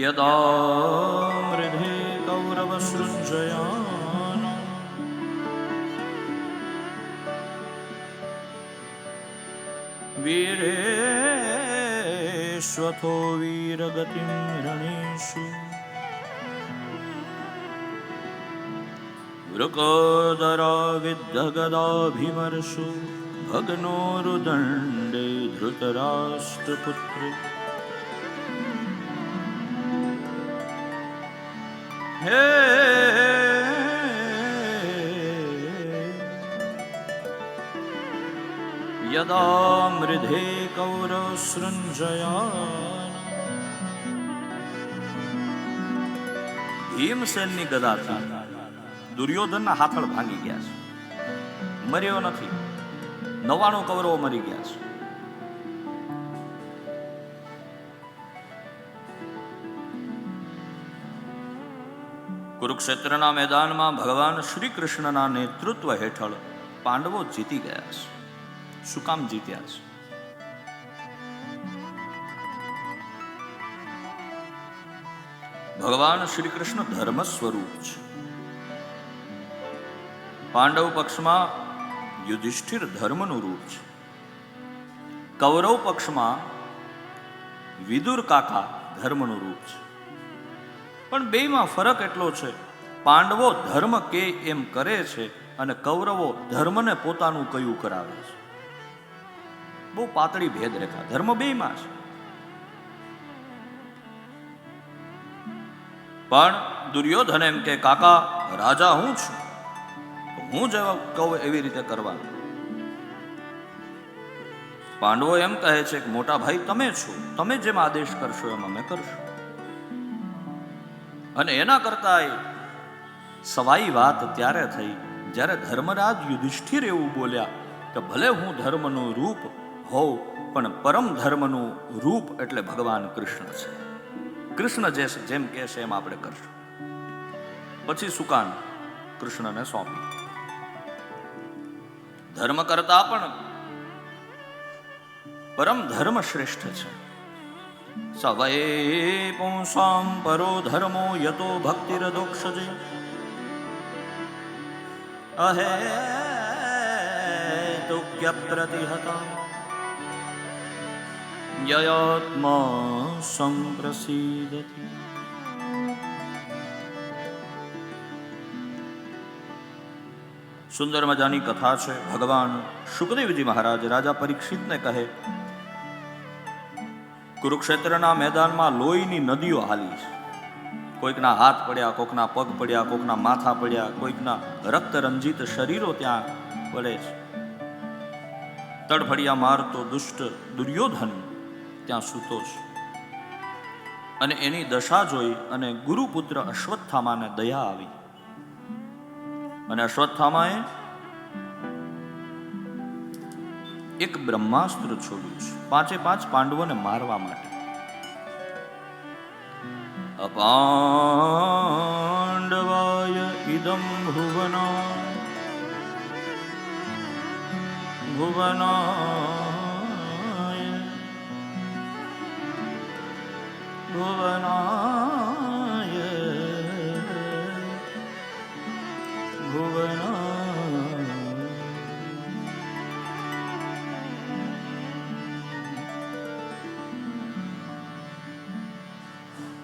यदा मृधे कौरवसृञ्जयान वीरेष्वथो वीरगतिं रणेषु वृकोदरा विद्धगदाभिमर्षु भग्नोरुदण्डे धृतराष्ट्रपुत्रे હે, યદા મૃધે કૌરસૃંજયા ભીમસેનની ગદાથી દુર્યોધનના હાથળ ભાંગી ગયા છે. મર્યો નથી. નવાણું કૌરવો મરી ગયા છે. કુરુક્ષેત્રના મેદાનમાં ભગવાન શ્રી કૃષ્ણના નેતૃત્વ હેઠળ પાંડવો જીતી ગયા છે. શું કામ જીત્યા છે? ભગવાન શ્રી કૃષ્ણ ધર્મ સ્વરૂપ છે. પાંડવ પક્ષમાં યુધિષ્ઠિર ધર્મનું રૂપ છે. કૌરવ પક્ષમાં વિદુર કાકા ધર્મનું રૂપ છે. પણ બેમાં ફરક એટલો છે. પાંડવો ધર્મ કે એમ કરે છે અને કૌરવો ધર્મને પોતાનું કયું કરાવે છે. બહુ પાતળી ભેદ રેખા ધર્મ બેમાં છે. પણ દુર્યોધન એમ કે, કાકા, રાજા હું છું. હું જેવા કહું એવી રીતે કરવા પાંડવો એમ કહે છે કે, મોટા ભાઈ, તમે છો. તમે જેમ આદેશ કરશો એમ અમે કરશું. અને એના કરતા સવાઈ વાત ત્યારે થઈ, જ્યારે ધર્મરાજ યુધિષ્ઠિર એવું બોલ્યા કે ભલે હું ધર્મનું રૂપ હોઉં, પણ પરમ ધર્મનું રૂપ એટલે ભગવાન કૃષ્ણ છે. કૃષ્ણ જે જેમ કહે એમ આપણે કરશું. પછી સુકાન કૃષ્ણને સોંપી. ધર્મ કરતા પણ પરમ ધર્મ શ્રેષ્ઠ છે. સવયે પુંસામ પરો ધર્મો યતો ભક્તિરદોક્ષજે અહે તુક્ય પ્રતિહતા યયાત્મા સંપ્રસીદતી સુંદર મજાની કથા છે ભગવાન સુખદેવજી મહારાજ રાજા પરીક્ષિતને કહે કુરુક્ષેત્રના મેદાનમાં લોહીની નદીઓ હાલી છે. કોઈકના હાથ પડ્યા કોઈકના પગ પડ્યા કોઈકના માથા પડ્યા, કોઈકના રક્ત રંજિત શરીરો ત્યાં પડે છે. તડફડિયા મારતો દુષ્ટ દુર્યોધન ત્યાં સૂતો છે. અને એની દશા જોઈ અને ગુરુપુત્ર અશ્વત્થામાને દયા આવી. અને અશ્વત્થામાએ એક બ્રહ્માસ્ત્ર છોડ્યું છે. પાંચે પાંચ પાંડવોને મારવા માટે. અપાંડવાય ઇદમ ભુવના. ભુવન. ભુવનાય